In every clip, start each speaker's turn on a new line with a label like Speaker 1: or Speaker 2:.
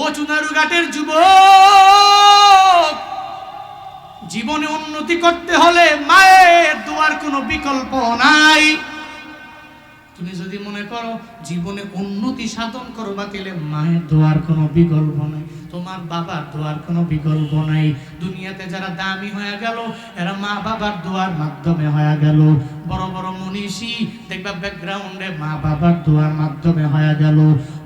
Speaker 1: ও চুনারুঘাটের যুব জীবনে উন্নতি করতে হলে মায়ের দোয়ার কোনো বিকল্প নাই। তুমি যদি মনে করো জীবনে উন্নতি সাধন করবা তাহলে মায়ের দোয়ার কোনো বিকল্প নাই, তোমার বাবার দোয়ার কোনো বিকল্প নাই। দুনিয়াতে যারা দামি হয়ে গেল, এরা মা বাবার দোয়ার মাধ্যমে হয়ে গেল। বড় বড় মনীষী, দেখবা ব্যাকগ্রাউন্ডে মা বাবার দোয়ার মাধ্যমে হয়ে গেল।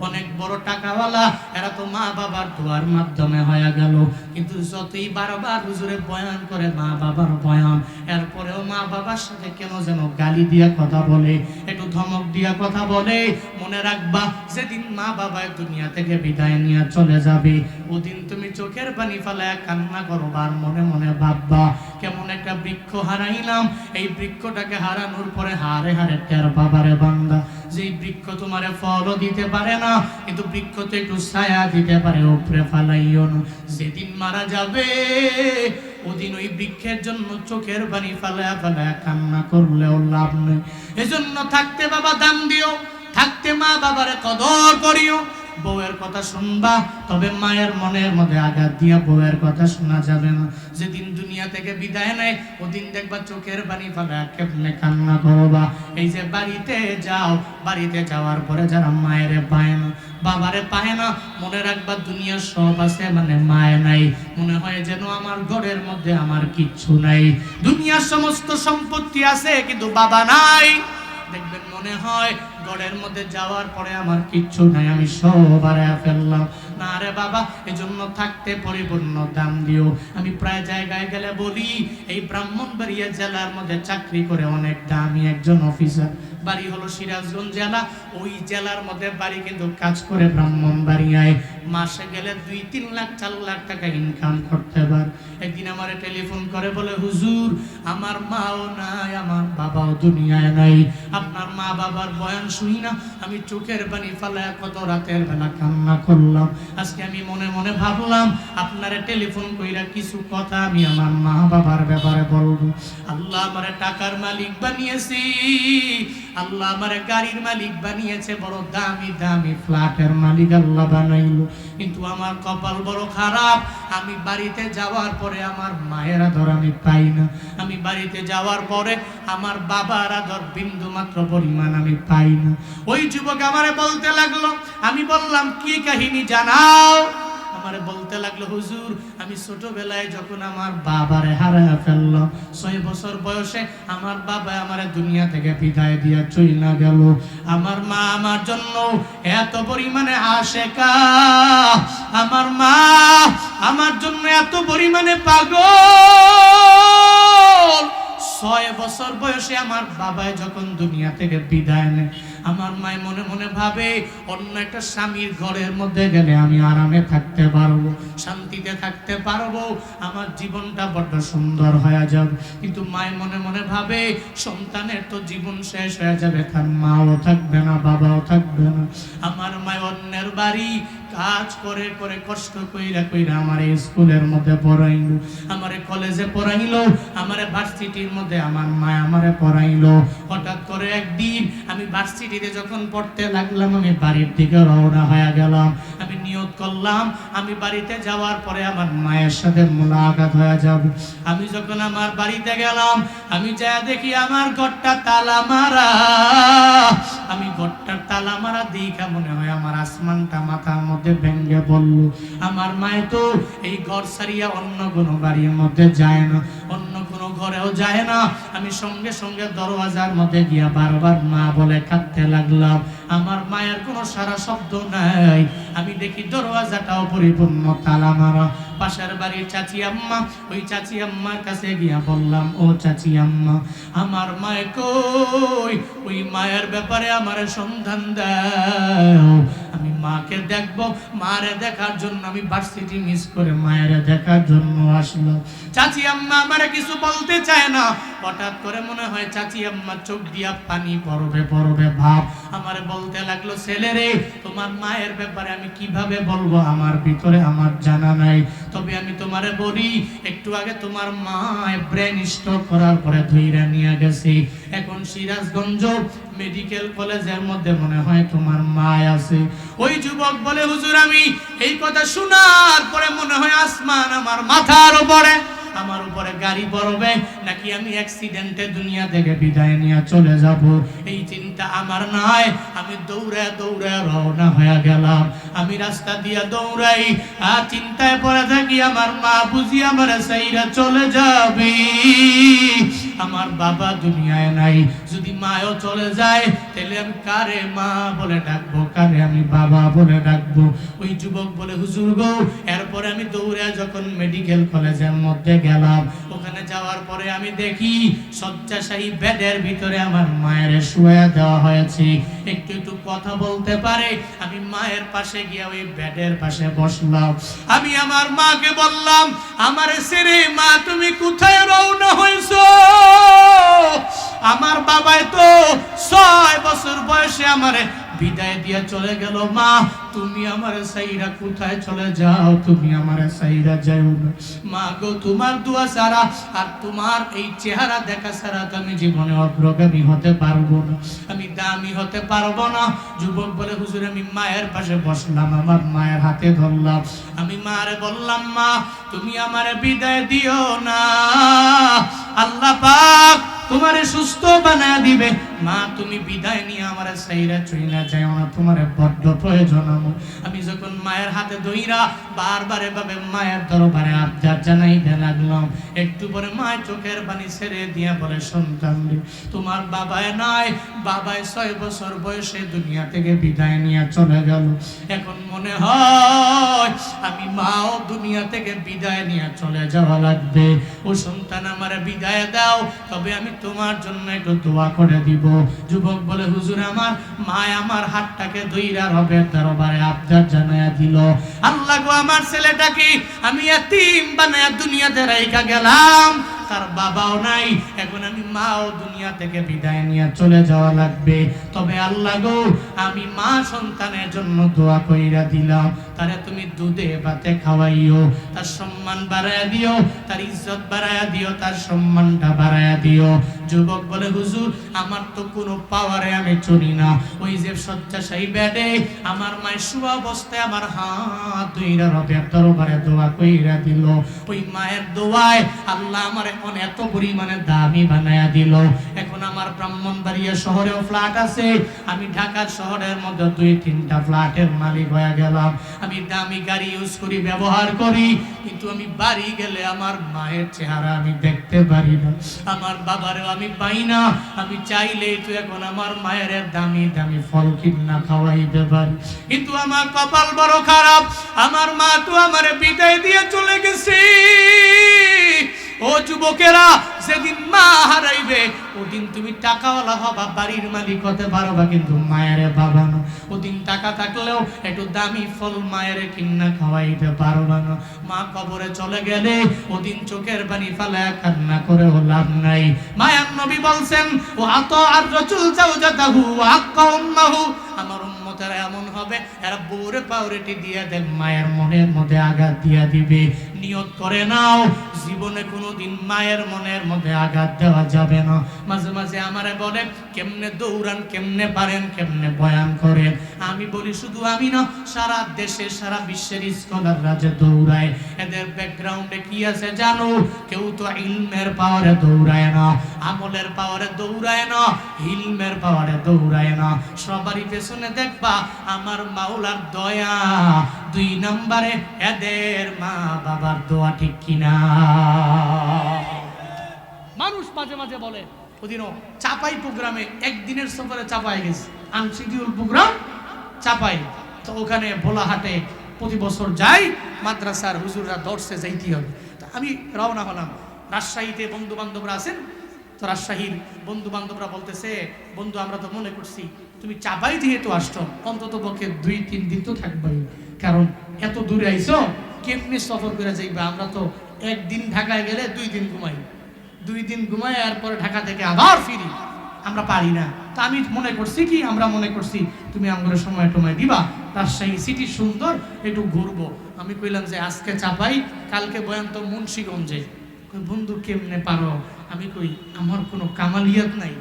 Speaker 1: অনেক বড় টাকাওয়ালা, এরা তো মা বাবার দোয়ার মাধ্যমে হয়ে গেল। কিন্তু যতই বারবার হুজুরে বয়ান করে মা বাবার বয়ান, এরপরেও মা বাবার সাথে কেন যেন গালি দিয়া কথা বলে, একটু ধমক দিয়া কথা বলে। মনে রাখবা, যেদিন মা বাবা দুনিয়া থেকে বিদায় নিয়ে চলে যাবে, ওদিন তুমি চোখের পানি ফেলায় কান্না করবার মনে মনে ভাববা, কেমন একটা বৃক্ষ হারাইলাম। এই বৃক্ষটাকে হারানোর পরে হারে হারে টের বাবারে বান্দা। যেই বৃক্ষ তোমারে ফলও দিতে পারে না, কিন্তু বৃক্ষ তো একটু ছায়া দিতে পারে, উপরে ফালাইও না। যেদিন মারা যাবে, ওদিন ওই বৃক্ষের জন্য চোখের পানি ফালায়া ফালায়া কান্না করলেও লাভ নেই। এজন্য থাকতে বাবা দাম দিও, থাকতে মা বাবারে কদর করিও। বউয়ের কথা শুনবা, তবে মায়ের মনের মধ্যে আঘাত দিয়া বউয়ের কথা শোনা যাবে না। যেদিন দুনিয়া থেকে বিদায় নেয়, ওদিন দেখবা চোখের বাড়ি ফেলা কেমনে কান্না করবা। এই যে বাড়িতে যাও, বাড়িতে যাওয়ার পরে যারা মায়েরে পায় না, বাবারে পায় না, মনে রাখবা দুনিয়ার সব আছে মানে মায় নাই। মনে হয় যেন আমার ঘরের মধ্যে আমার কিচ্ছু নাই। দুনিয়ার সমস্ত সম্পত্তি আছে, কিন্তু বাবা নাই। দেখবেন মনে হয় গড়ের মধ্যে যাওয়ার পরে আমার কিচ্ছু নাই, আমি সব ফেললাম। না রে বাবা এই জন্য থাকতে পরিপূর্ণ দাম দিও। আমি প্রায় জায়গায় গেলে বলি, এই ব্রাহ্মণবাড়িয়া জেলার মধ্যে চাকরি করে অনেক দামি একজন অফিসার বাড়ি হলো সিরাজগঞ্জ জেলা। ওই জেলার মধ্যে বাড়ি কিন্তু কাজ করে ব্রাহ্মণবাড়িয়ায়। মাসে গেলে দুই তিন লাখ, চার লাখ টাকা ইনকাম করতে পার একদিন আমার টেলিফোন করে বলে, হুজুর, আমার মাও নাই, আমার বাবাও দুনিয়ায় নাই। আপনার মা বাবার বয়ান শুনি না। আমি চোখের পানি ফালায় কত রাতের বেলা কান্না করলাম। আজকে আমি মনে মনে ভাবলাম, আপনারে টেলিফোন কইরা কিছু কথা আমি আমার মা বাবার ব্যাপারে বলব। আল্লাহ আমারে টাকার মালিক বানিয়েছি। আল্লাহ আমার গাড়ির মালিক বানিয়েছে, বড় দামি দামি ফ্ল্যাটের মালিক আল্লাহ বানাইলো। কিন্তু আমার কপাল বড় খারাপ। আমি বাড়িতে যাওয়ার পরে আমার মায়ের আদর আমি পাই না। আমি বাড়িতে যাওয়ার পরে আমার বাবার আদর বিন্দু মাত্র পরিমাণ আমি পাই না। ওই যুবক আমারে বলতে লাগল, আমি বললাম, কি কাহিনী জানাও? আমারে বলতে লাগল, হুজুর, আমি ছোটবেলায় যখন আমার বাবারে হারায় ফেলল ছয় বছর বয়সে আমার বাবা আমারে দুনিয়া থেকে বিদায় দিয়া চইলা গেল। আমার মা আমার জন্য এত পরিমাণে আশেকা। আমার মা আমার জন্য এত পরিমাণে পাগল। ছয় বছর বয়সে আমার বাবাই যখন দুনিয়া থেকে বিদায় নেয় আমার মায় মনে মনে ভাবে, অন্য একটা স্বামীর ঘরের মধ্যে গেলে আমি আরামে থাকতে পারব, শান্তিতে থাকতে পারব, আমার জীবনটা বড্ড সুন্দর হয়ে যাবে। কিন্তু মায় মনে মনে ভাবে, সন্তানের তো জীবন শেষ হয়ে যাবে, তার মাও থাকবে না, বাবাও থাকবে না। আমার মায় অন্যের বাড়ি কাজ করে করে কষ্ট কইরা কইরা আমার স্কুলের মধ্যে পড়াইলো। আমারে কলেজে পড়াইলো, আমারে ভার্সিটির মধ্যে আমার মা আমারে পড়াইলো। হঠাৎ করে একদিন আমি ভার্সিটিতে যখন পড়তে লাগলাম, আমি বাড়ির দিকে রওনা হয়ে গেলাম। আমি নিয়ত করলাম, আমি বাড়িতে যাওয়ার পরে আমার মায়ের সাথে মোলাকাত হয়ে যাব। আমি যখন আমার বাড়িতে গেলাম, আমি যা দেখি আমার ঘরটা তালা মারা। আমি ঘরটার তালা মারা দেখা মনে হয় আমার আসমানটা মাথার মধ্যে ভেঙ্গে পড়ল আমার মায়ে তো এই ঘর সারিয়া অন্য কোনো বাড়ির মধ্যে যায় না, অন্য কোনো ঘরেও যায় না। আমি সঙ্গে সঙ্গে দরওয়াজার মধ্যে গিয়া বারবার মা বলে কাঁদতে লাগলাম। আমার মায়ের কোনো সারা শব্দ নাই। আমি দেখি দরওয়াজাটাও পরিপূর্ণ তালা মারা। পাশের বাড়ির চাচি আম্মা, ওই চাচি আম্মার কাছে গিয়া বললাম, ও চাচি আম্মা, আমার মায়ে কই? ওই মায়ের ব্যাপারে আমার সন্ধান দাও। আমি মাকে দেখব, মারে দেখার জন্য আমি ভার্সিটি মিস করে মায়ের দেখার জন্য আসলাম চাচি আম্মা আমারে কিছু বলতে চায় না। হঠাৎ করে মনে হয় চাচি আম্মা চোখ দিয়া পানি পরবে পরবে ভাব। আমারে বলতে লাগল, ছেলে রে, তোমার মায়ের ব্যাপারে আমি কীভাবে বলব? আমার ভিতরে আমার জানা নাই। তবে আমি তোমারে বলি, একটু আগে তোমার মা ব্রেন স্ট্রোক করার পরে ধইরা নিয়ে গেছে। এখন সিরাজগঞ্জ মেডিকেল কলেজের মধ্যে মনে হয় তোমার মা আছে। ওই যুবক বলে, হুজুর, আমি এই কথা শোনার পরে মনে হয় আসমান আমার মাথার উপরে, আমার উপরে গাড়ি পড়বে, নাকি আমি অ্যাক্সিডেন্টে দুনিয়া থেকে বিদায় নিয়ে চলে যাব? এই চিন্তা আমার নয়। আমি দৌড়ে দৌড়ে রওনা হয়ে গেলাম। আমি রাস্তা দিয়ে দৌড়াই। আর চিন্তায় পড়ে থাকি, আমার মা বুঝি আমার সাইরা চলে যাবে। আমার বাবা দুনিয়ায় নাই। যদি মায়ও চলে যায়, তাহলে আমি কারে মা বলে ডাকবো? কারে আমি বাবা বলে ডাকবো? ওই যুবক বলে, হুজুর গো, এরপরে আমি দৌড়ে যখন মেডিকেল কলেজের মধ্যে গেলাম, ওখানে যাওয়ার পরে আমি দেখি শয্যাশায়ী বেডের ভিতরে আমার মায়ের শুয়ে দেওয়া হয়েছে। একটু একটু কথা বলতে পারে। আমি মায়ের পাশে গিয়ে ওই বেডের পাশে বসলাম। আমি আমার মাকে বললাম, আমার ছেলে, মা, তুমি কোথায় রওনা হয়েছো? আমার বাবাই তো ছয় বছর বয়সে আমারে বিদায় দিয়ে চলে গেল, মা তুমি আমার সাইরা কোথায় চলে যাও? তুমি আমার সাইরা যাও না। মা গো তোমার দোয়া সারা আর তোমার এই চেহারা দেখা সারা তো আমি জীবনে অগ্রগামী হতে পারব না। আমি দামি হতে পারব না। যুবক বলে, হুজুর, আমি মায়ের পাশে বসলাম, আমার মায়ের হাতে ধরলাম। আমি মারে বললাম, মা, তুমি আমার বিদায় দিও না। আল্লাহ পাক তোমারে সুস্থ বানায় দিবে। মা, তুমি বিদায় নিয়ে আমার সাইরা চইনা যায় না। তোমার বড্ড প্রয়োজন। আমি যখন মায়ের হাতে ধইরা বারবার এভাবে মায়ের দরবারে আবদার জানাইতে লাগলাম, একটু পরে মায়ের চোখের পানি ছেড়ে দিয়া বলে, সন্তান তোমার বাবায় নাই, বাবায় ছয় বছর বয়সে দুনিয়া থেকে বিদায় নিয়ে চলে গেল। এখন মনে হয় আমি মাও দুনিয়া থেকে বিদায় নিয়ে চলে যাওয়া লাগবে। ও সন্তান আমার বিদায় দাও, তবে আমি তোমার জন্য একটু দোয়া করে দিব। যুবক বলে, হুজুর, আমার মা আমার হাতটাকে দইরা রবের দরবারে আবদার জানায়া দিল। আল্লাহ গো আমার ছেলেটাকে আমি এতিম বানায়া দুনিয়াতে রাইখা গেলাম। তার বাবাও নাই। এখন আমি মাও দুনিয়া থেকে বিদায় নিয়ে চলে যাওয়া লাগবে। তবে আল্লাহ গো, আমি মা সন্তানের জন্য দোয়া কইরা দিলাম। তারে তুমি দুধে ভাতে খাওয়াইও, তার সম্মান বাড়ায়া দিও, তার ইজ্জত বাড়ায়া দিও, তার সম্মানটা বাড়ায়া দিও। যুবক বলে, হুজুর, আমার তো কোনো পাওয়ারে আমি চলি না। ওই যে শয্যাশায়ী বেডে আমার মায়ের শুয়া অবস্থায় আমার হাত দুইরা রবের দরবারে দোয়া কইরা দিল। ওই মায়ের দোয়ায় আল্লাহ আমারে অনেক এত পরিমাণে দামি বানায়া দিল। এখন আমার ব্রাহ্মণবাড়িয়া শহরেও ফ্ল্যাট আছে। আমি ঢাকার শহরের মধ্যে দুই, তিনটা ফ্ল্যাটের মালিক হয়ে গেলাম। আমি দামি গাড়ি ইউজ করি, ব্যবহার করি, কিন্তু আমি বাড়ি গেলে আমার মায়ের চেহারা আমি দেখতে পারি না। আমার বাবারও আমি পাই না। আমি চাইলেই তো এখন আমার মায়ের দামি দামি ফল কিনা খাওয়াইতে পারি। কিন্তু আমার কপাল বড় খারাপ। আমার মা তো আমার বিদায় দিয়ে চলে গেছে। ও যুবকেরা সেদিন মা হারাইবে, ওদিন তুমি টাকাওয়ালা হবা, বাড়ির মালিক হতে পারবা কিন্তু মায়ের বাবা না। ওদিন টাকা থাকলেও একটু দামি ফল মায়ের কিন্না খাওয়াইতে পারবা না। মা কবরে চলে গেলে ওদিন চোখের পানি ফালায় কান্না করে লাভ নাই। মায়ান নবী বলছেন ও আত আর রচুল যাও যাতাহু আক্কা উম্মাহু। আমার উম্মতেরা এমন হবে, এরা বউরে পাউরেটি দিয়ে দেন, মায়ের মনের মধ্যে আঘাত দিয়া দিবে। নিয়ত করে নাও, জীবনে কোনোদিন মায়ের মনের মধ্যে আঘাত দেওয়া যাবে না। মাঝে মাঝে আমারে বলে কেমনে দৌড়ান, কেমনে পারেন, কেমনে বয়ান করেন? আমি বলি, শুধু আমি না, সারা দেশে, সারা বিশ্বের স্কলাররা যে দৌড়ায়, এদের ব্যাকগ্রাউন্ডে কি আছে জানো? কেউ তো ইলমের পাওয়ারে দৌড়ায় না, আমলের পাওয়ারে দৌড়ায় না হিলমের পাওয়ারে দৌড়ায় না। সবারই পেছনে দেখবা, আমার মাওলার দয়া। দুই নম্বরে, এদের মা বাবার দোয়া ঠিক কিনা? মানুষ মাঝে মাঝে বলে ওদিনও চাপাই প্রোগ্রামে একদিনের সফরে চাপাই গেছে। Unscheduled programme Chapai. তো ওখানে ভোলাহাটে প্রতি বছর যাই, মাদ্রাসার হুজুররা দর্শে যাইতে হবে। আমি রওনা হলাম। রাজশাহীতে বন্ধু বান্ধবরা আছেন। তো রাজশাহীর বন্ধু বান্ধবরা বলতেছে, বন্ধু, আমরা তো মনে করছি তুমি চাপাই যেহেতু আসছো, অন্তত পক্ষে দুই, তিন দিন তো থাকবাই। কারণ এত দূরে আইছো, কেমনি সফর করে যাইবা? আমরা তো একদিন ঢাকায় গেলে দুই দিন ঘুমাই। দুই দিন ঘুমাই এরপরে ঢাকা থেকে আবার ফিরি। আমরা পারি না। তা আমি মনে করছি কি? আমরা মনে করছি, তুমি আমাদের সময় টময় দিবা রাজশাহী সিটি সুন্দর, একটু ঘুরবো। আমি কইলাম যে, আজকে চাপাই, কালকে বয়ান তো মুন্সীগঞ্জে বন্ধু, কেমনে পারো? আমি কই, আমার কোনো কামালিয়াত নাই,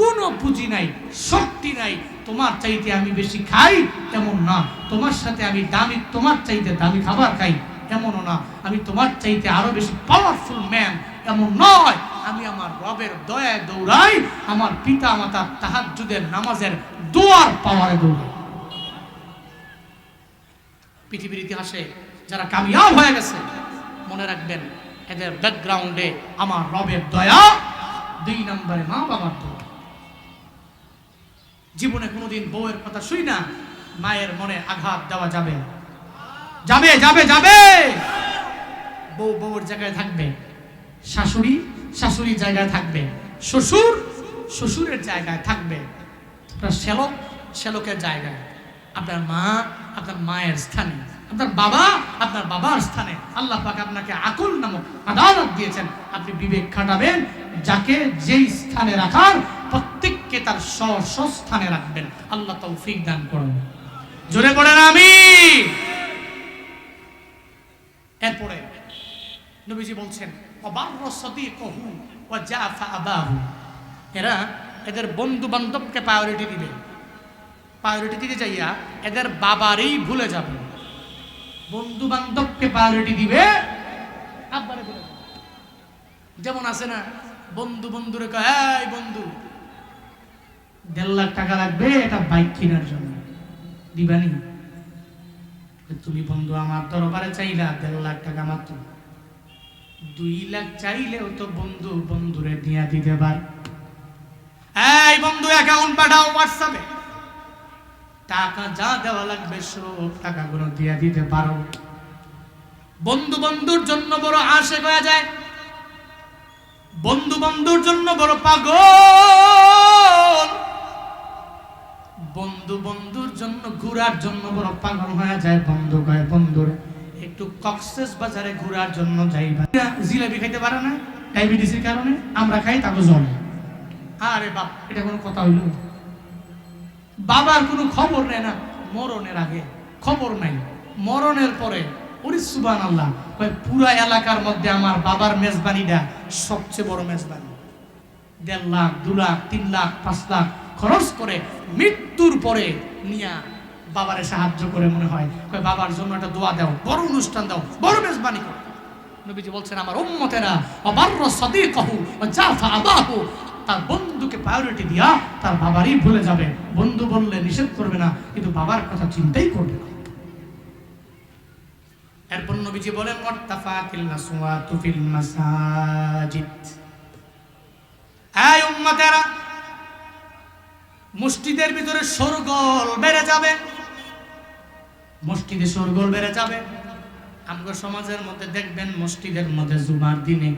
Speaker 1: কোনো পুঁজি নাই, শক্তি নাই। তোমার চাইতে আমি বেশি খাই এমন না। তোমার সাথে আমি দামি, তোমার চাইতে দামি খাবার খাই এমনও না। আমি তোমার চাইতে আরও বেশি পাওয়ারফুল ম্যান এমন নয়। আমি আমার রবের দয়ায় দৌড়াই, আমার পিতা মাতার তাহাজ্জুদের নামাজের দোয়ার পাওয়ারে দৌড়াই। পৃথিবীর ইতিহাসে যারা কামিয়াব হয়ে গেছে, মনে রাখবেন, এদের ব্যাকগ্রাউন্ডে আমার রবের দয়া দুই নম্বরে মা বাবার দোয়া। জীবনে কোনোদিন বউয়ের কথা শুই না, মায়ের মনে আঘাত দেওয়া যাবে। যাবে যাবে যাবে! বউ বউর জায়গায় থাকবে, শাশুড়ি শাশুড়ি জায়গায় থাকবে। শ্বশুর শ্বশুরের জায়গায় থাকবে। আপনার শ্যালক শ্যালকের জায়গায়। আপনার মা আপনার মায়ের স্থানে। আপনার বাবা আপনার বাবার স্থানে। আল্লাহ পাক আপনাকে আকল নামক আদালত দিয়েছেন। আপনি বিবেক খাটাবেন। যাকে যেই স্থানে রাখার প্রত্যেককে তার স্ব স্থানে রাখবেন। আল্লাহ তৌফিক দান করুন। জোরে পড়েন আমি এরপরে নবীজি বলছেন এরা এদের বন্ধু বান্ধবকে প্রায়োরিটি দিবে। প্রায়োরিটি দিতে চাইয়া এদের বাবারই ভুলে যাবে। বন্ধু বান্ধবকে প্রায়োরিটি দিবে যেমন আছে না, বন্ধু বন্ধুরে কয় বন্ধু, দেড় লাখ টাকা লাগবে এটা বাইক কেনার জন্য। দিবানি? তুমি বন্ধু আমার দরবারে চাইলা দেড় লাখ টাকা মাত্র। দুই লাখ চাইলেও তো বন্ধু বন্ধুরে দিয়া দিতে পার। এই বন্ধু অ্যাকাউন্ট পাঠাও হোয়াটসঅ্যাপে টাকা যা দেওয়া লাগবে সব টাকাগুলো দিয়া দিতে পারো। বন্ধু বন্ধুর জন্য বড় আশে হয়ে যায়। বন্ধু বন্ধুর জন্য বড় পাগল। বন্ধু বন্ধুর জন্য, ঘোরার জন্য বড় পাগল হয়ে যায় বন্ধু কয় বন্ধুরে। কক্সেস বাজারে জন্য যাইবা। জিলাপি খাইতে পারে না, ডায়াবেটিসের কারণে আমরা খাই তাকে আরে বাপ, এটা কোনো কথা হইল? বাবার কোনো খবর নেয় না, মরণের আগে। খবর নাই। মরণের পরে, ওরে সুবান আল্লাহ পুরা এলাকার মধ্যে আমার বাবার মেজবানিটা সবচেয়ে বড় মেজবানি। দেড় লাখ, দু লাখ, তিন লাখ, পাঁচ লাখ খরচ করে মৃত্যুর পরে নিয়া বাবারে সাহায্য করে মনে হয়। বাবার জন্য একটা দোয়া দাও, বড় অনুষ্ঠান দাও, বড় মেজবানি করো। নবীজি বলছেন, আমার উম্মতেরা, অবার্র সদিকহু ওয়া জাফা আবাহু, তার বন্ধুকে প্রায়োরিটি দিয়া তার বাবারই ভুলে যাবে। বন্ধু বললে নিষেধ করবে না, কিন্তু বাবার কথা চিন্তাই করবে না। এরপর নবীজি বলেন ওয়াত্তাফাতিল নাসওয়াতু ফিল মাসাজিদ। এই উম্মতেরা, মসজিদের ভিতরে সরগোল বেড়ে যাবে। মসজিদে সরগোল বেড়ে যাবে। আমরা সমাজের মধ্যে দেখবেন, মসজিদের মধ্যে জুমার দিনে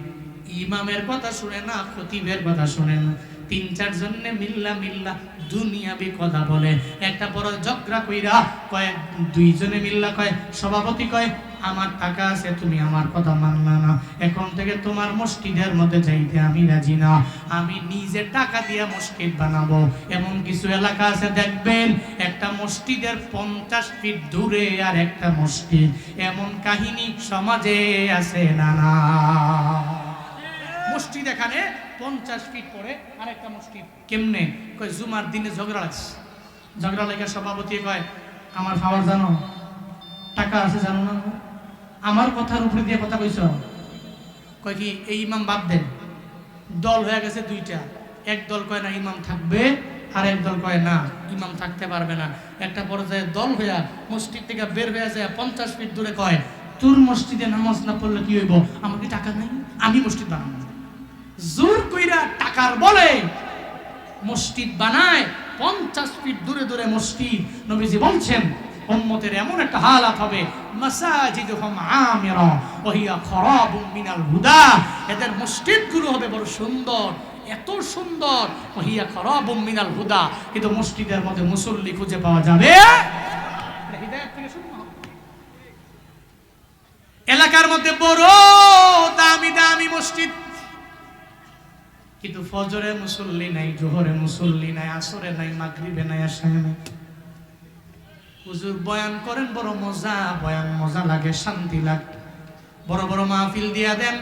Speaker 1: ইমামের কথা শুনে না, খতিবের কথা শুনে না। তিন, চার জন্যে মিল্লা মিল্লা দুনিয়াবি কথা বলে। একটা বড় ঝগড়া কইরা কয় দুইজনে মিল্লা কয়, সভাপতি কয় আমার টাকা আছে, তুমি আমার কথা মানলা না। এখন থেকে তোমার মসজিদের মধ্যে যাইতে আমি রাজি না। আমি নিজে টাকা দিয়ে মসজিদ বানাবো। এমন কিছু এলাকা আছে, দেখবেন, একটা মসজিদের পঞ্চাশ ফিট দূরে আর একটা মসজিদ। এমন কাহিনী সমাজে আছে না না। মসজিদ এখানে পঞ্চাশ ফিট পরে আরেকটা মসজিদ। কেমনে? কয়, জুমার দিনে ঝগড়া লাগছে। ঝগড়া লেগে সভাপতি কয়, আমার খাবার জানো, টাকা আছে জানো না? আমার কথার উপরে দিয়ে কথা কইছ? কয় কি, এই ইমাম বাদ দেন। দল হয়ে গেছে দুইটা। এক দল কয় না, ইমাম থাকবে, আর এক দল কয় না, ইমাম থাকতে পারবে না। একটা পর্যায়ে দল হইয়া মসজিদ থেকে বের হয়ে যায়, পঞ্চাশ ফিট দূরে কয়, তোর মসজিদে নামাজ না পড়লে কি হইব? আমাকে টাকা নাই? আমি মসজিদ বানাবো জোর কইরা টাকার বলে মসজিদ বানায়, পঞ্চাশ ফিট দূরে দূরে মসজিদ। নবীজি বলছেন উম্মতের এমন একটা হালাত হবে মাসাজিদ হম আমিরা, ওহিয়া খরাবুম মিনাল হুদা। এদের মসজিদগুলো হবে বড় সুন্দর, এত সুন্দর, ওহিয়া খরাবুম মিনাল হুদা। কিন্তু মসজিদের মধ্যে মুসল্লি খুঁজে পাওয়া যাবে। এলাকার মধ্যে বড় দামি দামি মসজিদ। কিন্তু ফজরে মুসল্লি নাই, জোহরে মুসল্লি নাই, আসরে নাই, মাগরিবে নাই আশায় নাই। হুজুর বয়ান করেন, বড় মজা, বয়ান মজা লাগে, শান্তি লাগে। বড় বড় মাহফিল দিয়া দেন,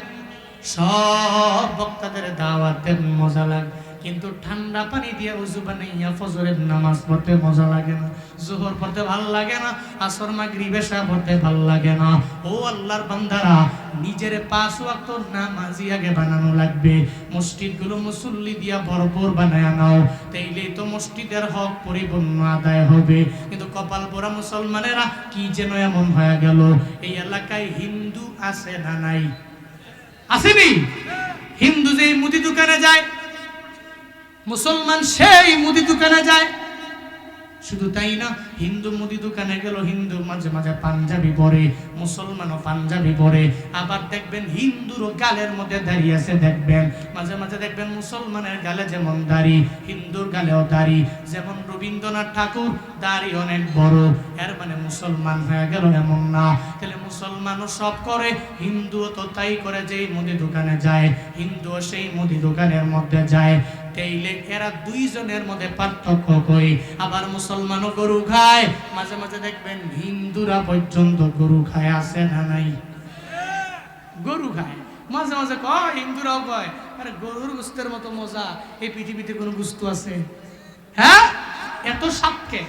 Speaker 1: সব বক্তাদের দাওয়াত দেন, মজা লাগে। কিন্তু ঠান্ডা পানি দিয়ে উজু বানাইয়া ফজরের নামাজ পড়তে মজা লাগে না, জোহর পড়তে ভালো লাগে না, আসর মাগরিব এশা পড়তে ভালো লাগে না। ও আল্লাহর বান্দারা, নিজের পাঁচ ওয়াক্ত নামাজি আগে বানানো লাগবে। মসজিদগুলো মুসল্লি দিয়া ভরপুর বানায় নাও, তাইলেই তো মসজিদের হক পরিপূর্ণ আদায় হবে। কিন্তু কপাল পোড়া মুসলমানেরা কি যেন এমন হয়ে গেল? এই এলাকায় হিন্দু আছে না নাই? আসেনি হিন্দু যে মুদি দোকানে যায় মুসলমান সেই মুদি দোকানে যায়। শুধু তাই না, হিন্দু মুদি দোকানে গেল হিন্দু মাঝে মাঝে পাঞ্জাবি পরে, মুসলমানও পাঞ্জাবি পরে। আবার দেখবেন হিন্দুরও গালের মধ্যে দাঁড়িয়ে আছে, দেখবেন মাঝে মাঝে দেখবেন মুসলমানের গালে যেমন দাড়ি, হিন্দুর গালেও দাড়ি। যেমন রবীন্দ্রনাথ ঠাকুর, দাড়ি অনেক বড়। এর মানে মুসলমান হয়ে গেল এমন না। তাহলে মুসলমানও সব করে, হিন্দুও তো তাই করে যেই মুদি দোকানে যায়। হিন্দুও সেই মুদি দোকানের মধ্যে যায়। তাইলে এরা দুইজনের মধ্যে পার্থক্য কই আবার মুসলমানও গরু খায়। মাঝে মাঝে দেখবেন হিন্দুরা পর্যন্ত গরু খায়, আছে না নাই? গরু খায়। মাঝে মাঝে কয়, হিন্দুরাও কয়, আরে গরুর গুস্তের মতো মজা, এই পৃথিবীতে কোনো গুস্ত আছে? হ্যাঁ? এত সাপকে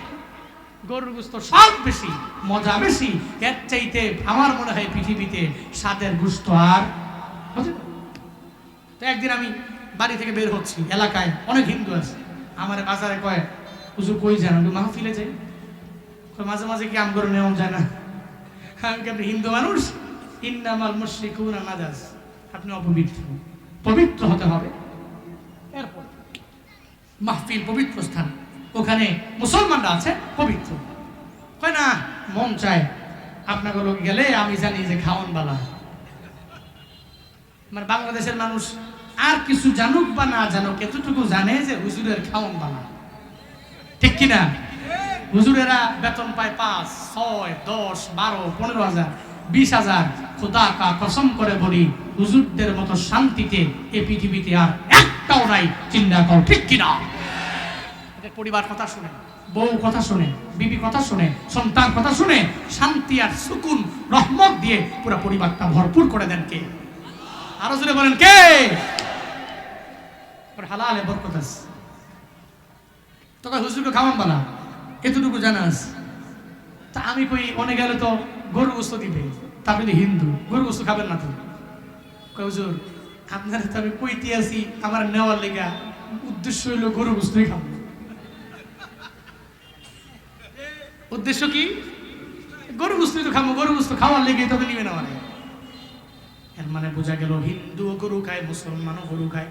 Speaker 1: গরুর গুস্ত সব বেশি, মজা বেশি। এর চাইতে আমার মনে হয় পৃথিবীতে স্বাদের গুস্ত আর তো একদিন আমি বাড়ি থেকে বের হচ্ছি, এলাকায় অনেক হিন্দু আছে। আমার বাজারে কয়, হুজুর কই যান? আমি মাহফিলে যাই। মাঝে মাঝে কি করে নেওয়া যায় না? আমি কি আপনি হিন্দু মানুষ? ইন্নামাল মুশরিকুন নাজাস আপনি অপবিত্র। পবিত্র হতে হবে। এরপর, মাহফিল পবিত্র স্থান। ওখানে মুসলমানরা আছে, পবিত্র। কয়, না, মন চায় আপনাকে লোক গেলে আমি জানি যে খাওয়ান বালা মানে বাংলাদেশের মানুষ আর কিছু জানুক বা না জানুক, এতটুকু জানে যে হুজুরের খাওয়ান বানা ঠিক কিনা? হুজুরেরা বেতন পায় পাঁচ, ছয়, দশ, বারো, পনেরো হাজার, বিশ হাজার। খোদা কা কসম করে বলি, হুজুরদের মতো শান্তিতে এই পৃথিবীতে আর একটাও নাই, চিন্তা কর, ঠিক কিনা? পরিবার কথা শুনে, বউ কথা শুনে, বিবি কথা শুনে, সন্তান কথা শুনে শান্তি আর সুকুন, রহমত দিয়ে পুরো পরিবারটা ভরপুর করে দেন কে? আরও জোরে বলেন কে? ওর হালালে বরকত আছে। তোকে হুজুরকে খাওয়ান বানা, এতটুকু জানাস তা আমি কই, অনেক গেলে তো গরু গোস্ত দিবে, তা আপনি হিন্দু গরু গোস্ত খাবেন না তো? হুজুর, আপনার তো আমি কইতে আছি, আমার নেওয়ার লেগা উদ্দেশ্য হইল গরু গোস্তই খাব উদ্দেশ্য কি? গরু গোস্তই তো খাব গরু গোস্ত খাওয়ার লেগে তবে নিবে না মানে। এর মানে বোঝা গেল হিন্দুও গরু খায়, মুসলমানও গরু খায়।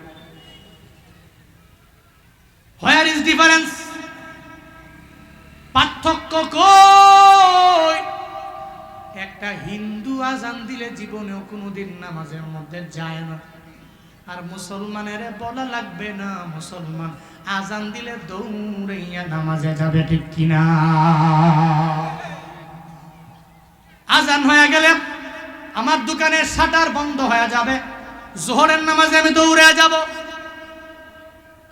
Speaker 1: হোয়ার ইজ ডিফারেন্স পার্থক্য কই? একটা হিন্দু আজান দিলে জীবনেও কোনোদিন নামাজের মধ্যে যায় না। আর মুসলমানের বলা লাগবে না, মুসলমান আজান দিলে দৌড়াইয়া নামাজে যাবে ঠিক কিনা? আজান হয়ে গেলে আমার দোকানের শাটার বন্ধ হয়ে যাবে। জোহরের নামাজে আমি দৌড়ে যাব।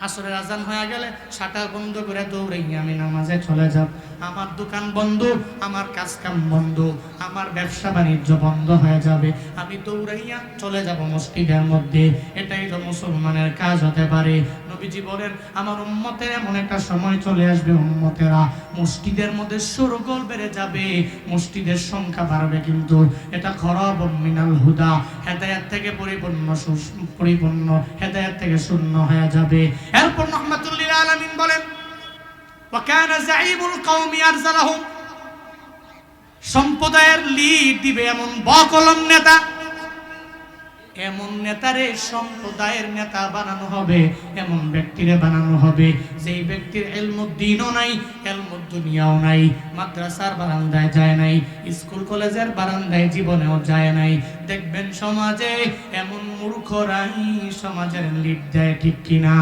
Speaker 1: আসরের আজান হয়ে গেলে শাটার বন্ধ করে দৌড়াইয়া আমি নামাজে চলে যাব। আমার দোকান বন্ধ, আমার কাজ কাম বন্ধ, আমার ব্যবসা বাণিজ্য বন্ধ হয়ে যাবে। আমি দৌড়াইয়া চলে যাব মসজিদের মধ্যে। এটাই তো মুসলমানের কাজ হতে পারে। নবীজি বলেন আমার উম্মতের এমন একটা সময় চলে আসবে উম্মতেরা মসজিদের মধ্যে সরগোল বেড়ে যাবে মসজিদের সংখ্যা বাড়বে কিন্তু এটা খরব মিনাল হুদা হেদায়াত থেকে পরিপূর্ণ সু- পরিপূর্ণ হেদায়াত থেকে শূন্য হয়ে যাবে এরপর রহমাতুল্লিল আলামিন বলেন وكان زعيم القوم أرسلهم সম্প্রদায়ের লিড দিবে এমন বকলম নেতা এমন নেতারে সম্প্রদায়ের নেতা বানানো হবে, এমন ব্যক্তিরে বানানো হবে। যেই ব্যক্তির এলমুদ্দিনও নাই, এলমুদ্দুনিয়াও নাই, মাদ্রাসার বারান্দায় যায় নাই, স্কুল কলেজের বারান্দায় জীবনেও যায় নাই। দেখবেন সমাজে এমন মূর্খরাই সমাজের লিড দেয় ঠিক কিনা?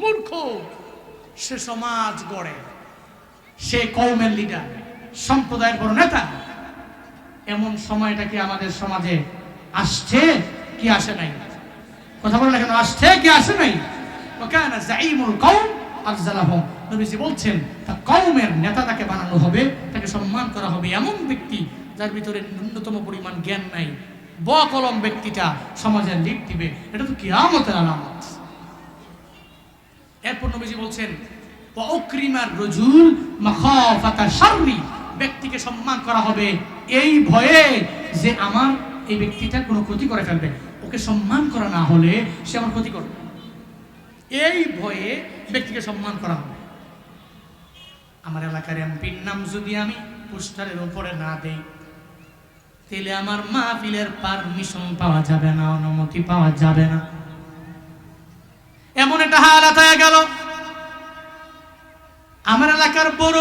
Speaker 1: মূর্খ, সে সমাজ গড়ে, সে কৌমের লিডার সম্প্রদায়ের বড় নেতা। এমন সময়টা কি আমাদের সমাজে আসছে কি আসে নাই? কথা বলে কেন আসছে কি আসে নাই? ওকানা জাইমুল কওম আফজালাহুম। নবীজি বলছেন, তা নেতা তাকে বানানো হবে, তাকে সম্মান করা হবে এমন ব্যক্তি যার ভিতরে ন্যূনতম পরিমাণ জ্ঞান নাই। ব কলম ব্যক্তিটা সমাজের লিড দিবে। এটা তো কিয়ামতের আলামত। এরপর নবীজি বলছেন অক্রিমার রজুল মাখাফাতা শাররি। ব্যক্তিকে সম্মান করা হবে এই ভয়ে যে আমার এই ব্যক্তিটা কোনো ক্ষতি করে ফেলবে। ওকে সম্মান করা না হলে সে আমার ক্ষতি করবে। এই ভয়ে ব্যক্তিকে সম্মান করা হবে। আমার এলাকার এমপির নাম যদি আমি পোস্টারের উপরে না দেই, তাহলে আমার মাহফিলের পারমিশন পাওয়া যাবে না, অনুমতি পাওয়া যাবে না। এমন একটা হালাত হয়ে গেল। আমার এলাকার বড়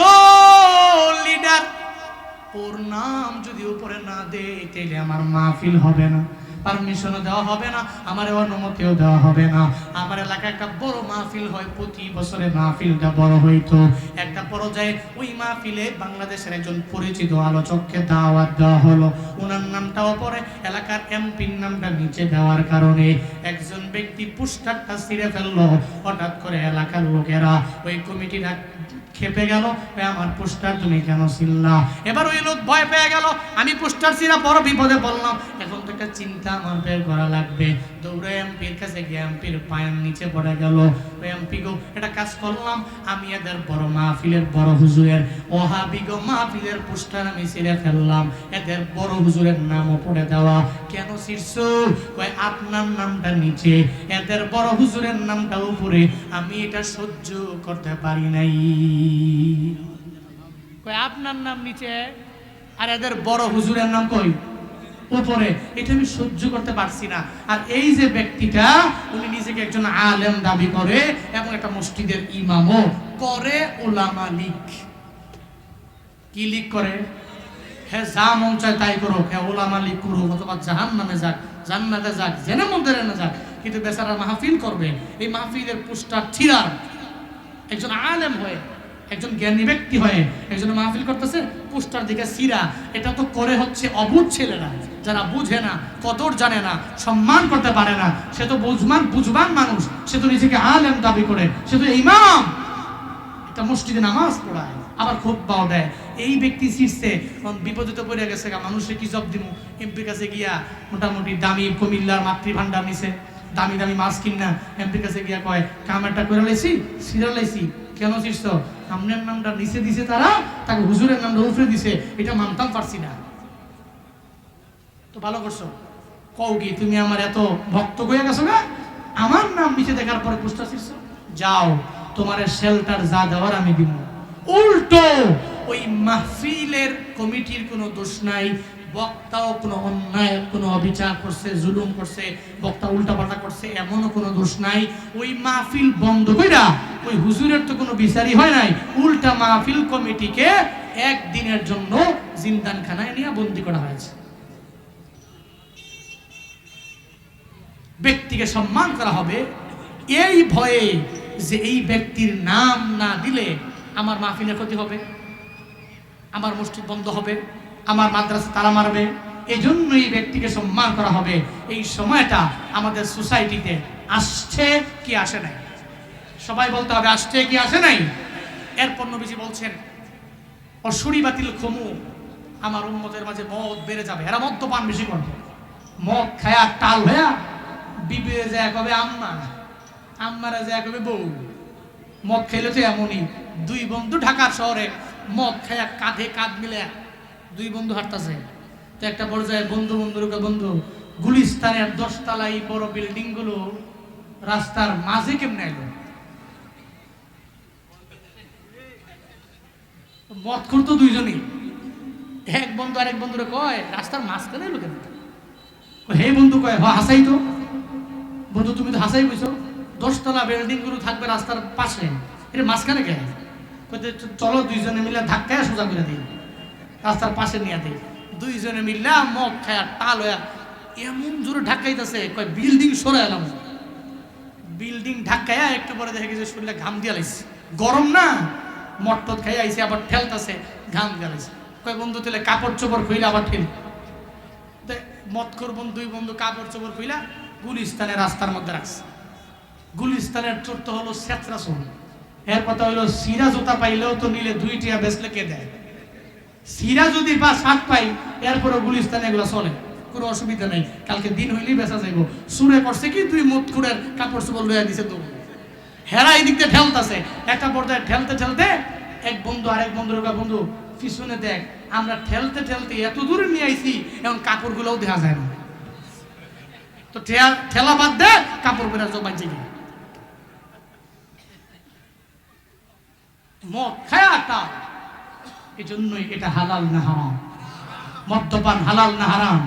Speaker 1: ওর নাম যদি উপরে না দেয় তাহলে আমার মাহফিল হবে না। পারমিশনও দেওয়া হবে না, আমার অনুমতিও দেওয়া হবে না। আমার এলাকায় একটা বড় মাহফিল হয়, প্রতি বছরে মাহফিলটা বড় হইতো। একটা পর্যায়ে ওই মাহফিলে বাংলাদেশের একজন পরিচিত আলোচককে দাওয়াত দেওয়া হলো। ওনার নামটাও পরে এলাকার এমপির নামটা নিচে দেওয়ার কারণে একজন ব্যক্তি পোস্টারটা ছিঁড়ে ফেলল। হঠাৎ করে এলাকার লোকেরা ওই কমিটিরা খেপে গেল আমার পোস্টার তুমি কেন ছিল্লা এবার ওই লোক ভয় পেয়ে গেল, আমি পোস্টার ছিঁড়া বড় বিপদে পড়লাম। এখন তো একটা চিন্তা আমার বের করা লাগবে। দৌড়ে এমপির কাছে গিয়ে এমপির পায়ের নিচে পড়ে গেল। ওই এমপি গো এটা কাজ করলাম। আমি এদের বড় মাহফিলের বড় হুজুরের ওহাবি গো, মাহফিলের পোস্টার আমি ছিঁড়ে ফেললাম। এদের বড় হুজুরের নামও পড়ে দেওয়া। কেন শীর্ষ কয়, আপনার নামটা নিচে। এদের বড় হুজুরের নামটা উপরে। আমি এটা সহ্য করতে পারি নাই। কয়, আপনার নাম নিচে? আর এদের বড় হুজুরের নাম কই? উপরে। এটা আমি সহ্য করতে পারছি না। আর এই যে ব্যক্তিটা, উনি নিজেকে একজন আলেম দাবি করে এবং একটা মসজিদের ইমামও করে ওলামা লিগ। কি লিগ করে? হ্যাঁ যা মন চায় তাই করো। হ্যাঁ ওলামা লিগ করো, অথবা জাহান নামে যাক, জান্নাতে যাক জেনে মধ্যে না যাক। কিন্তু বেচারা মাহফিল করবে। এই মাহফিলের পোস্টার ছিড়ার একজন আলেম হয়ে একজন জ্ঞানী ব্যক্তি হয়ে একজন মাহফিল করতেছে, পোস্টার দিকে সিরা। এটা তো করে হচ্ছে অবুধ ছেলেরা, যারা বুঝে না, কদর জানে না, সম্মান করতে পারে না। সে তো বুঝমান, বুঝবান মানুষ। সে তো নিজেকে আলেম দাবি করে। সে তো ইমাম। এটা মসজিদে নামাজ পড়ায়, আবার খুব বাও দেয়। এই ব্যক্তি শীর্ষে বিপদিত পড়ে গেছে মানুষে কি জব দিমু? এমপির কাছে গিয়া মোটামুটি দামি কুমিল্লার মাতৃভান্ডার নিছে। দামি দামি মাছ কিনা এমপির কাছে গিয়া কয় কামারটা করে লাইছি, সিরা লাইছি। কেন শীর্ষ আপনার নামটা নিচে দিছে তারা, তাকে হুজুরের নামটা উপরে দিছে। এটা মানতাম পারছি না। তো ভালো করছ। কও কি, তুমি আমার এত ভক্ত হয়ে গেছো না? আমার নাম নিচে দেখার পরে পুষ্টা শীর্ষ যাও, তোমার শেল্টার যা দেওয়ার আমি দিব। উল্টো, ওই মাহফিলের কমিটির কোনো দোষ নাই। বক্তাও কোনো অন্যায়, কোনো অবিচার করছে, জুলুম করছে, বক্তা উল্টাপাল্টা করছে, এমনও কোনো দোষ নাই। ওই মাহফিল বন্ধ কইরা, ওই হুজুরের তো কোনো বিচারই হয় নাই। উল্টা মাহফিল কমিটিকে একদিনের জন্য জিন্দানখানায় নিয়ে বন্দি করা হয়েছে। ব্যক্তিকে সম্মান করা হবে এই ভয়ে যে এই ব্যক্তির নাম না দিলে আমার মাহফিলের ক্ষতি হবে, আমার মসজিদ বন্ধ হবে। আমার মাদ্রাসা তালা মারবে এই জন্য এই ব্যক্তিকে সম্মান করা হবে। এই সময়টা আমাদের সোসাইটিতে আসছে কি আসে নাই? সবাই বলতে হবে, আসছে কি আসে নাই? এরপর নবীজি বলছেন, অসুরি বাতিল খমু, আমার উন্মতের মাঝে মদ বেড়ে যাবে। এরা মদ্যপান বেশি করবে। মদ খায়া টাল হইয়া বিবিরে যায় কবে আম্মা? আম্মারা যায় কবে বউ? মদ খেলে তো এমনই। দুই বন্ধু ঢাকার শহরে মদ খায়া কাঁধে কাঁধ মিলে দুই বন্ধু হাঁটতেছে। তো একটা পর্যায়ে বন্ধু বন্ধুরকে বন্ধু, গুলিস্তানের দশতলা এই বড় বিল্ডিংগুলো রাস্তার মাঝে কেমনে এলো মদ করতো দুইজনই। এক বন্ধু আরেক বন্ধুরে কয়, রাস্তার মাঝখানে এলো কেন? হে বন্ধু, কয় হাসাই তো বন্ধু, তুমি তো হাসাই বুঝছ দশতলা বিল্ডিংগুলো থাকবে রাস্তার পাশে। এটা মাঝখানে কে চলো দুইজনে মিলে ধাক্কায় সোজা করে দিই। রাস্তার পাশে নিয়ে দিই। দুইজনে মিলে মদ খায়া টাল হয়ে এমন জোরে ঢাকাইতেছে, কয় বিল্ডিং সরে এলাম। বিল্ডিং ঢাকাইয়া একটু পরে দেখে গেছে শরীরে ঘাম দিয়া লাইছে। গরম না? মটট খাই আইছে, আবার ঠেলতেছে, ঘাম দিয়া লাইছে। কয়, বন্ধু, তাহলে কাপড় চোপড় খুইলে আবার ঠেল। মৎকর বন্ধু দুই বন্ধু কাপড় চোপড় খুইলা গুলিস্তানে রাস্তার মধ্যে রাখছে। গুলিস্তানের চোর তো হলো সেচরা চোর এর কথা হলো সিরা জুতা পাইলেও তো নিলে দুই টিয়া বেচলে কে দেয়? সিরা যদি বা শাক পাই এরপরে গুলিস্তানে এগুলো চলে। কোনো অসুবিধা নেই। কালকে দিন হইলেই বেচা যাইব। সুরে করছে কি দুই মুখ খুঁড়ের কাপড় চোপড় লইয়া দিছে তো। হেরা এই দিক দিয়ে ঠেলতাছে। একটা পর্যায়ে ঠেলতে ঠেলতে এক বন্ধু আরেক বন্ধুর কাছে, বন্ধু পিছনে দেখ আমরা ঠেলতে ঠেলতে এত দূরে নিয়ে আইছি এখন কাপড়গুলোও দেখা যায় না। তো ঠেলা বাদ দে কাপড় পরে জবাই জিগি মদ খায়া একটা এই জন্যই এটা হালাল না হারাম। মদ্যপান হালাল না হারাম।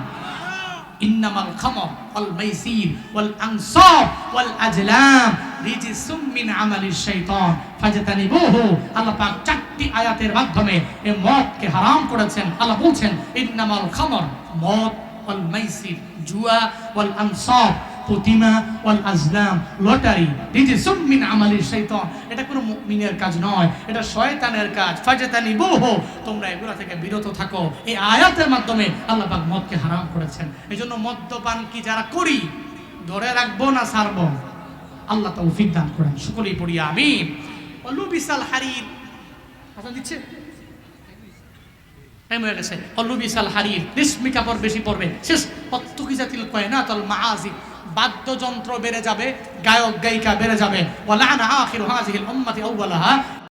Speaker 1: ইন্নামাল খামর ওয়াল মাইসির ওয়াল আনসাব ওয়াল আজলাম রিজিসুম মিন আমালিশ শাইতান। ফাজতানিবুহু, আল্লাহ পাক চারটি আয়াতের মাধ্যমে এই মদকে হারাম করেছেন। আল্লাহ বলছেন, ইন্নামাল খামর মদ ওয়াল মাইসির, জুয়া ওয়াল আনসাব প্রতিমা ওয়াল আজলাম, লটারি। রিজিসুম মিন আমালিশ শাইতান এটা কোনো মুমিনের কাজ নয়, এটা শয়তানের কাজ। ফাজতানিবুহু তোমরা এগুলো থেকে বিরত থাকো। এই আয়াতের মাধ্যমে আল্লাহ পাক মদকে হারাম করেছেন। এই জন্য মদ্যপান কি যারা করি, ধরে রাখব না ছাড়বো আল্লাহ তৌফিক দান করেন। সকলেই পড়ি, আমিন। অলু বিশাল হারির কথা দিচ্ছে? টাইম হয়ে গেছে। অলু বিশাল হারির রেশমি কাপড় বেশি পড়বে। শেষ অত্তুকি জাতিল কয় না তল মাহাজি বাদ্যযন্ত্র বেড়ে যাবে গায়ক গায়িকা বেড়ে যাবে। ওয়ালানা আখির হাজিল উম্মতি আউওয়ালাহা।